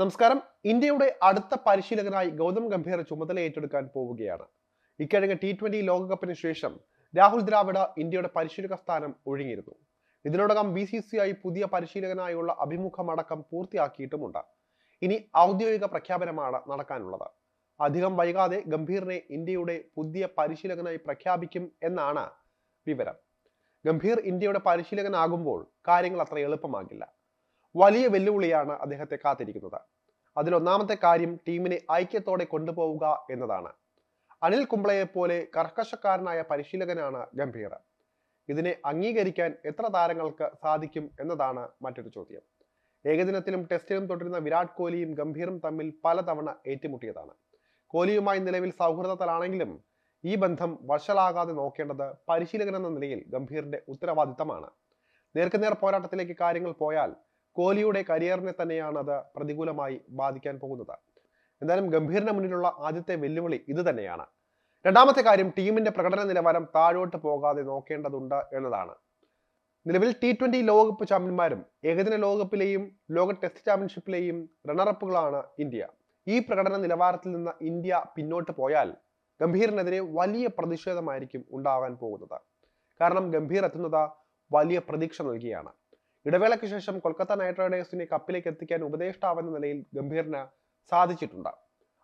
നമസ്കാരം. ഇന്ത്യയുടെ അടുത്ത പരിശീലകനായി ഗൗതം ഗംഭീർ ചുമതല ഏറ്റെടുക്കാൻ പോവുകയാണ്. ഇക്കഴിഞ്ഞ ടി ട്വന്റി ലോകകപ്പിന് ശേഷം രാഹുൽ ദ്രാവിഡ ഇന്ത്യയുടെ പരിശീലക സ്ഥാനം ഒഴിഞ്ഞിരുന്നു ഇതിനോടകം ബി സി സി ഐ പുതിയ പരിശീലകനായുള്ള അഭിമുഖമടക്കം പൂർത്തിയാക്കിയിട്ടുമുണ്ട്. ഇനി ഔദ്യോഗിക പ്രഖ്യാപനമാണ് നടക്കാനുള്ളത്. അധികം വൈകാതെ ഗംഭീറിനെ ഇന്ത്യയുടെ പുതിയ പരിശീലകനായി പ്രഖ്യാപിക്കും എന്നാണ് വിവരം. ഗംഭീർ ഇന്ത്യയുടെ പരിശീലകനാകുമ്പോൾ കാര്യങ്ങൾ അത്ര എളുപ്പമാകില്ല. വലിയ വെല്ലുവിളിയാണ് അദ്ദേഹത്തെ കാത്തിരിക്കുന്നത്. അതിലൊന്നാമത്തെ കാര്യം ടീമിനെ ഐക്യത്തോടെ കൊണ്ടുപോവുക എന്നതാണ്. അനിൽ കുംബ്ലയെ പോലെ കർക്കശക്കാരനായ പരിശീലകനാണ് ഗംഭീർ. ഇതിനെ അംഗീകരിക്കാൻ എത്ര താരങ്ങൾക്ക് സാധിക്കും എന്നതാണ് മറ്റൊരു ചോദ്യം. ഏകദിനത്തിലും ടെസ്റ്റിലും തുടരുന്ന വിരാട് കോഹ്ലിയും ഗംഭീറും തമ്മിൽ പലതവണ ഏറ്റുമുട്ടിയതാണ്. കോഹ്ലിയുമായി നിലവിൽ സൗഹൃദത്തിലാണെങ്കിലും ഈ ബന്ധം വഷളാകാതെ നോക്കേണ്ടത് പരിശീലകൻ എന്ന നിലയിൽ ഗംഭീറിന്റെ ഉത്തരവാദിത്തമാണ്. നേർക്കുനേർ പോരാട്ടത്തിലേക്ക് കാര്യങ്ങൾ പോയാൽ കോഹ്ലിയുടെ കരിയറിനെ തന്നെയാണ് അത് പ്രതികൂലമായി ബാധിക്കാൻ പോകുന്നത്. എന്തായാലും ഗംഭീറിന് മുന്നിലുള്ള ആദ്യത്തെ വെല്ലുവിളി ഇത് തന്നെയാണ്. രണ്ടാമത്തെ കാര്യം ടീമിന്റെ പ്രകടന നിലവാരം താഴോട്ട് പോകാതെ നോക്കേണ്ടതുണ്ട് എന്നതാണ്. നിലവിൽ ടി ട്വന്റി ലോകകപ്പ് ചാമ്പ്യന്മാരും ഏകദിന ലോകകപ്പിലെയും ലോക ടെസ്റ്റ് ചാമ്പ്യൻഷിപ്പിലെയും റണ്ണറപ്പുകളാണ് ഇന്ത്യ. ഈ പ്രകടന നിലവാരത്തിൽ നിന്ന് ഇന്ത്യ പിന്നോട്ട് പോയാൽ ഗംഭീറിനെതിരെ വലിയ പ്രതിഷേധമായിരിക്കും ഉണ്ടാകാൻ പോകുന്നത്. കാരണം ഗംഭീർ എത്തുന്നത് വലിയ പ്രതീക്ഷ നൽകിയാണ്. ഇടവേളയ്ക്ക് ശേഷം കൊൽക്കത്ത നൈറ്റ് റൈഡേഴ്സിനെ കപ്പിലേക്ക് എത്തിക്കാൻ ഉപദേഷ്ടാവെന്ന നിലയിൽ ഗംഭീറിന് സാധിച്ചിട്ടുണ്ട്.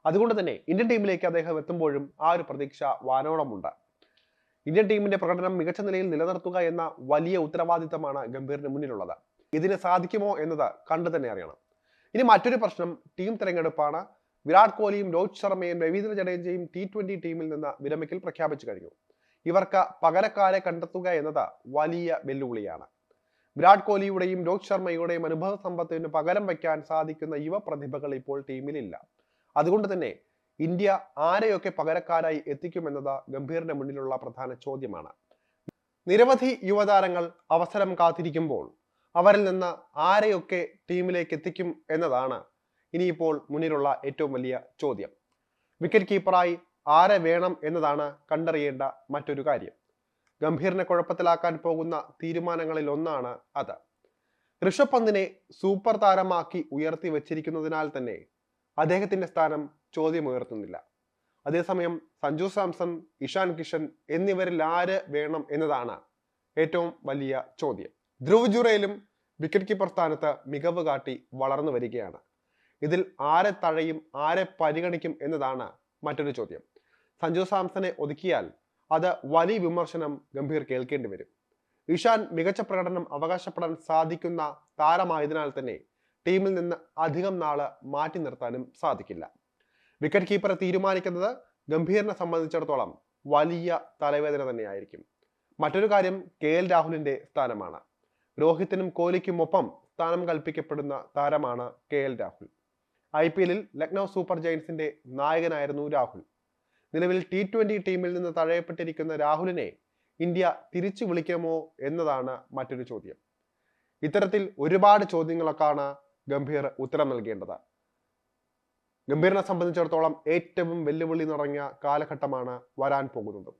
അതുകൊണ്ട് തന്നെ ഇന്ത്യൻ ടീമിലേക്ക് അദ്ദേഹം എത്തുമ്പോഴും ആ ഒരു പ്രതീക്ഷ വാനോളമുണ്ട്. ഇന്ത്യൻ ടീമിന്റെ പ്രകടനം മികച്ച നിലയിൽ നിലനിർത്തുക എന്ന വലിയ ഉത്തരവാദിത്തമാണ് ഗംഭീറിന് മുന്നിലുള്ളത്. ഇതിന് സാധിക്കുമോ എന്നത് കണ്ടു തന്നെ അറിയണം. ഇനി മറ്റൊരു പ്രശ്നം ടീം തിരഞ്ഞെടുപ്പാണ്. വിരാട് കോഹ്ലിയും രോഹിത് ശർമ്മയും രവീന്ദ്ര ജഡേജയും ടി ട്വന്റി ടീമിൽ നിന്ന് വിരമിക്കൽ പ്രഖ്യാപിച്ചു കഴിഞ്ഞു. ഇവർക്ക് പകരക്കാരെ കണ്ടെത്തുക എന്നത് വലിയ വെല്ലുവിളിയാണ്. വിരാട് കോഹ്ലിയുടെയും രോഹിത് ശർമ്മയുടെയും അനുഭവ സമ്പത്തിന് പകരം വയ്ക്കാൻ സാധിക്കുന്ന യുവ പ്രതിഭകൾ ഇപ്പോൾ ടീമിലില്ല. അതുകൊണ്ട് തന്നെ ഇന്ത്യ ആരെയൊക്കെ പകരക്കാരായി എത്തിക്കുമെന്നത് ഗംഭീറിന്റെ മുന്നിലുള്ള പ്രധാന ചോദ്യമാണ്. നിരവധി യുവതാരങ്ങൾ അവസരം കാത്തിരിക്കുമ്പോൾ അവരിൽ നിന്ന് ആരെയൊക്കെ ടീമിലേക്ക് എത്തിക്കും എന്നതാണ് ഇനിയിപ്പോൾ മുന്നിലുള്ള ഏറ്റവും വലിയ ചോദ്യം. വിക്കറ്റ് കീപ്പറായി ആരെ വേണം എന്നതാണ് കണ്ടറിയേണ്ട മറ്റൊരു കാര്യം. ഗംഭീറിനെ കുഴപ്പത്തിലാക്കാൻ പോകുന്ന തീരുമാനങ്ങളിൽ ഒന്നാണ് അത്. ഋഷഭ് പന്തിനെ സൂപ്പർ താരമാക്കി ഉയർത്തി വെച്ചിരിക്കുന്നതിനാൽ തന്നെ അദ്ദേഹത്തിന്റെ സ്ഥാനം ചോദ്യമുയർത്തുന്നില്ല. അതേസമയം സഞ്ജു സാംസൺ ഇഷാൻ കിഷൻ എന്നിവരിൽ ആര് വേണം എന്നതാണ് ഏറ്റവും വലിയ ചോദ്യം. ധ്രുവ് ജുറയിലും വിക്കറ്റ് കീപ്പർ സ്ഥാനത്ത് മികവ് കാട്ടി വളർന്നു വരികയാണ്. ഇതിൽ ആരെ തഴയും ആരെ പരിഗണിക്കും എന്നതാണ് മറ്റൊരു ചോദ്യം. സഞ്ജു സാംസനെ ഒതുക്കിയാൽ അത് വലിയ വിമർശനം ഗംഭീർ കേൾക്കേണ്ടി വരും. ഇഷാൻ മികച്ച പ്രകടനം അവകാശപ്പെടാൻ സാധിക്കുന്ന താരമായതിനാൽ തന്നെ ടീമിൽ നിന്ന് അധികം നാൾ മാറ്റി നിർത്താനും സാധിക്കില്ല. വിക്കറ്റ് കീപ്പറെ തീരുമാനിക്കുന്നത് ഗംഭീറിനെ സംബന്ധിച്ചിടത്തോളം വലിയ തലവേദന തന്നെയായിരിക്കും. മറ്റൊരു കാര്യം കെ എൽ രാഹുലിന്റെ സ്ഥാനമാണ്. രോഹിത്തിനും കോഹ്ലിക്കും ഒപ്പം സ്ഥാനം കൽപ്പിക്കപ്പെടുന്ന താരമാണ് K L Rahul. I P എല്ലിൽ ലക്നൗ സൂപ്പർ ജയൻസിന്റെ നായകനായിരുന്നു രാഹുൽ. നിലവിൽ ടി ട്വന്റി ടീമിൽ നിന്ന് തഴയപ്പെട്ടിരിക്കുന്ന രാഹുലിനെ ഇന്ത്യ തിരിച്ചു വിളിക്കുമോ എന്നതാണ് മറ്റൊരു ചോദ്യം. ഇത്തരത്തിൽ ഒരുപാട് ചോദ്യങ്ങളൊക്കെയാണ് ഗംഭീർ ഉത്തരം നൽകേണ്ടത്. ഗംഭീറിനെ സംബന്ധിച്ചിടത്തോളം ഏറ്റവും വെല്ലുവിളി നിറഞ്ഞ കാലഘട്ടമാണ് വരാൻ പോകുന്നത്.